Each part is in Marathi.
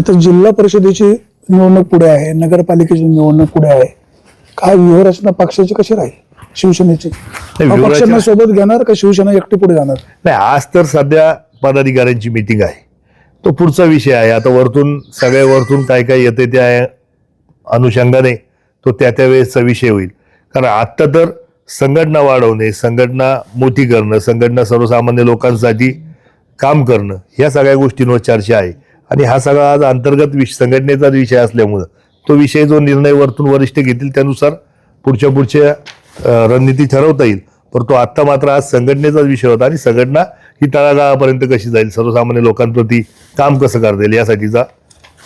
आता जिल्हा परिषदेची निवडणूक पुढे आहे नगरपालिकेची निवडणूक पुढे आहे. काय व्यूहरचना पक्षाची कशी राहील? शिवसेनेची. पक्षांना सोबत घेणार का शिवसेना एकटी पुढे जाणार? नाही आज तर सध्या पदाधिकाऱ्यांची मीटिंग आहे. तो पुढचा विषय आहे. आता वरतून सगळ्या वरतून काय काय येते त्या अनुषंगाने तो त्या त्या वेळेसचा विषय होईल. कारण आत्ता तर संघटना वाढवणे संघटना मोठी करणं संघटना सर्वसामान्य लोकांसाठी काम करणं ह्या सगळ्या गोष्टींवर चर्चा आहे. आणि हा सगळा आज अंतर्गत विष संघटनेचा विषय असल्यामुळं तो विषय जो निर्णय वरतून वरिष्ठ घेतील त्यानुसार पुढच्या पुढच्या रणनीती ठरवता येईल. पण तो आत्ता मात्र आज संघटनेचाच विषय होता आणि संघटना ही तळागाळापर्यंत कशी जाईल सर्वसामान्य लोकांप्रती काम कसं करता येईल यासाठीचा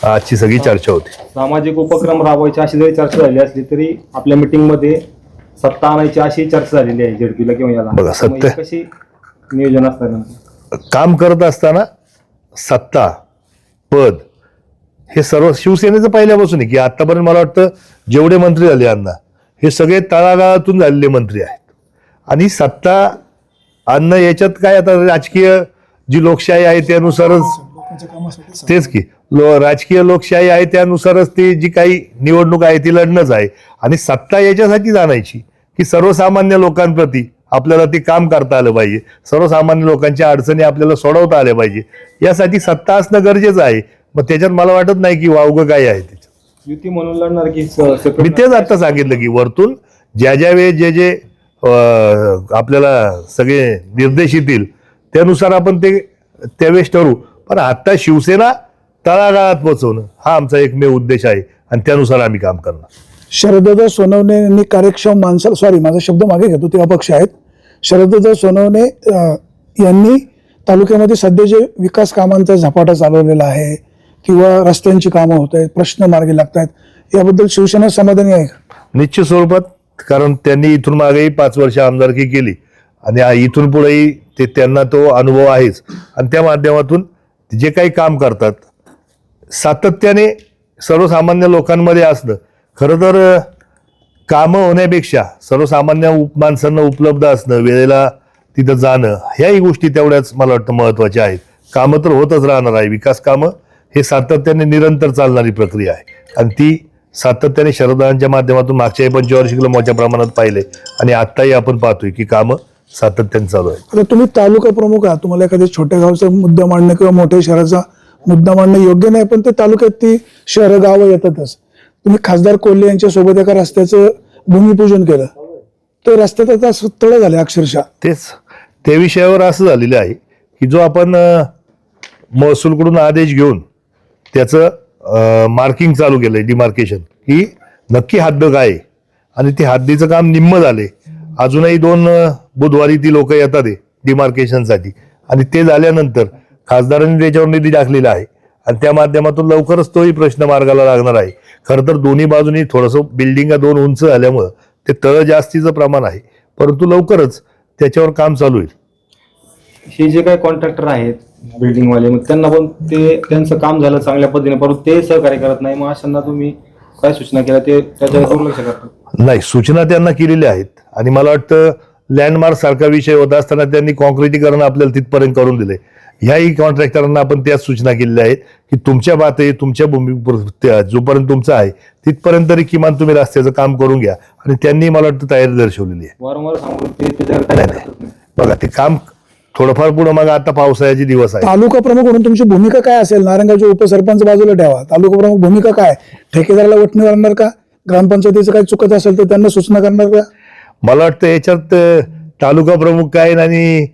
आजची सगळी चर्चा होती. सामाजिक उपक्रम राबवायची अशी जरी चर्चा झाली असली तरी आपल्या मीटिंगमध्ये सत्ता आणायची अशी चर्चा झालेली आहे झेडपीला किंवा याला. बघा, सत्ता- कशी नियोजन असतं नेमकं? काम करत असताना सत्ता पद. हे सर्व शिवसेनेचं पहिल्यापासून आहे की आतापर्यंत मला वाटतं जेवढे मंत्री झाले अण्णा हे सगळे तळागाळातून झालेले मंत्री आहेत. आणि सत्ता अन्न याच्यात काय आता राजकीय जी लोकशाही आहे त्यानुसारच तेच की लो राजकीय लोकशाही आहे त्यानुसारच ती जी काही निवडणूक आहे ती लढणंच आहे. आणि सत्ता याच्यासाठी आणायची की सर्वसामान्य लोकांप्रती आपल्याला ते काम करता आलं पाहिजे. सर्वसामान्य लोकांच्या अडचणी आपल्याला सोडवता आल्या पाहिजे. यासाठी सत्ता असणं गरजेचं आहे. मग त्याच्यात मला वाटत नाही की वावगं काय आहे त्याच्यात. युती म्हणून लढणार की मी तेच आता सांगितलं की वरतून ज्या ज्या वेळेस जे जे आपल्याला सगळे निर्देश येतील त्यानुसार आपण ते त्यावेळेस ठरवू पण आता शिवसेना तळागाळात पोहोचवणं हा आमचा एकमेव उद्देश आहे. आणि त्यानुसार आम्ही काम करणार. शरददा सोनवणे यांनी कार्यक्षम माणसाला सॉरी माझा शब्द मागे घेतो ते अपक्ष आहेत. शरददा सोनवणे यांनी तालुक्यामध्ये सध्या जे विकास कामांचा झपाटा चालवलेला आहे किंवा रस्त्यांची कामं होत आहेत प्रश्न मार्गी लागत आहेत याबद्दल शिवसेना समाधानी आहे का? निश्चित स्वरूपात कारण त्यांनी इथून मागेही पाच वर्ष आमदारकी केली. आणि इथून पुढेही ते त्यांना तो अनुभव आहेच. आणि त्या माध्यमातून जे काही काम करतात सातत्याने सर्वसामान्य लोकांमध्ये असणं खरं तर कामं होण्यापेक्षा सर्वसामान्य उप माणसांना उपलब्ध असणं वेळेला तिथं जाणं ह्याही गोष्टी तेवढ्याच मला वाटतं महत्त्वाच्या आहेत. कामं तर होतच राहणार आहे. विकास कामं हे सातत्याने निरंतर चालणारी प्रक्रिया आहे. आणि ती सातत्याने शरदांच्या माध्यमातून मागच्याही पंचवार्षिकला मोठ्या प्रमाणात पाहिले आणि आत्ताही आपण पाहतोय की कामं सातत्याने चालू आहे आता तुम्ही तालुका प्रमुख आहात. तुम्हाला एखाद्या छोट्या गावचा मुद्दा मांडणं किंवा मोठ्या शहराचा मुद्दा मांडणं योग्य नाही पण ते तालुक्यात ती शहरं गावं येतातच. तुम्ही खासदार कोल्हे यांच्या सोबत एका रस्त्याचं भूमिपूजन केलं. ते रस्त्यात आता तळ झाले अक्षरशः. तेच. त्या विषयावर असं झालेलं आहे की जो आपण महसूलकडून आदेश घेऊन त्याचं मार्किंग चालू केलं आहे डिमार्केशन की नक्की हद्द काय आहे? आणि ते हद्दीचं काम निम्म झाले अजूनही दोन बुधवारी ती लोक येतात डिमार्केशनसाठी आणि ते झाल्यानंतर खासदारांनी त्याच्यावर निधी टाकलेला आहे. आणि त्या माध्यमातून लवकरच तोही प्रश्न मार्गाला लागणार आहे. खरं तर दोन्ही बाजूनी थोडंसं बिल्डिंगा दोन उंच झाल्यामुळं ते तळ जास्तीचं प्रमाण आहे. परंतु लवकरच त्याच्यावर काम चालू होईल. हे जे काही कॉन्ट्रॅक्टर आहेत बिल्डिंग वाले मग त्यांना पण ते त्यांचं काम झालं चांगल्या पद्धतीने परंतु ते सहकार्य करत नाही. मग अशांना तुम्ही काय सूचना केल्या? ते त्याच्यावर दुर्लक्ष करतात. नाही सूचना त्यांना केलेल्या आहेत. आणि मला वाटतं लँडमार्क सारखा विषय होता असताना त्यांनी कॉन्क्रिटीकरण आपल्याला तिथपर्यंत करून दिले ह्याही कॉन्ट्रॅक्टरांना आपण त्याच सूचना केलेल्या आहेत की तुमच्या बाते तुमच्या भूमी जोपर्यंत तुमचं आहे तिथपर्यंत तरी किमान तुम्ही रस्त्याचं काम करून घ्या. आणि त्यांनी मला वाटतं तयारी दर्शवलेली आहे. वारंवार. बघा ते काम थोडंफार पुढं मग आता पावसाळ्याचे दिवस आहे तालुका प्रमुख म्हणून तुमची भूमिका काय असेल? नारायणगावचे उपसरपंच बाजूला ठेवा. तालुका प्रमुख भूमिका काय? ठेकेदाराला वटणी आणणार का? ग्रामपंचायतीचं काही चुकत असेल तर त्यांना सूचना करणार का? मला वाटतं याच्यात तालुका प्रमुख काय आणि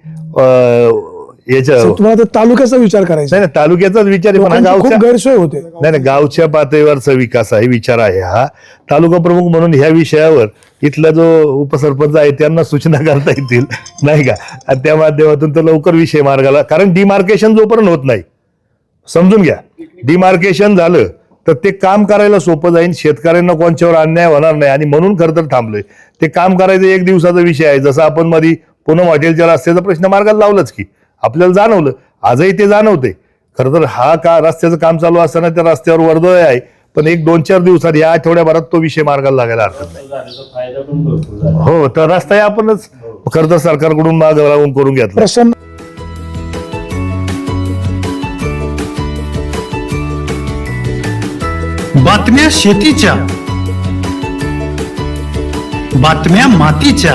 अं, याच्या तुम्हाला तर तालुक्याचा विचार करायचा नाही नाही, तालुक्याचाच विचार आहे पण हा लोकांची गावच्या गैरसोय होते. नाही नाही गावच्या पातळीवरचा विकास आहे विचार आहे हा. तालुका प्रमुख म्हणून ह्या विषयावर इथला जो उपसरपंच आहे त्यांना सूचना करता येतील नाही का? आणि त्या माध्यमातून तो लवकर विषय मार्गाला कारण डिमार्केशन जोपर्यंत होत नाही समजून घ्या. डिमार्केशन झालं तर ते काम करायला सोपं जाईल. शेतकऱ्यांना कोणच्यावर अन्याय होणार नाही आणि म्हणून खरं तर थांबलोय. ते काम करायचं एक दिवसाचा विषय आहे. जसं आपण मध्ये पूनम हॉटेलच्या रस्त्याचा प्रश्न मार्गाला लावलंच की. आपल्याला जाणवलं. आजही ते जाणवते खरं तर हा का रस्त्याचं काम चालू असताना त्या रस्त्यावर वर्दळ आहे पण एक दोन चार दिवसात या आठवड्याभरात तो विषय मार्गाला लागायला हरकत नाही. हो तर रस्ता आपणच खरं तर सरकारकडून माग लावून करून घेतला. बातम्या शेतीच्या बातम्या मातीच्या.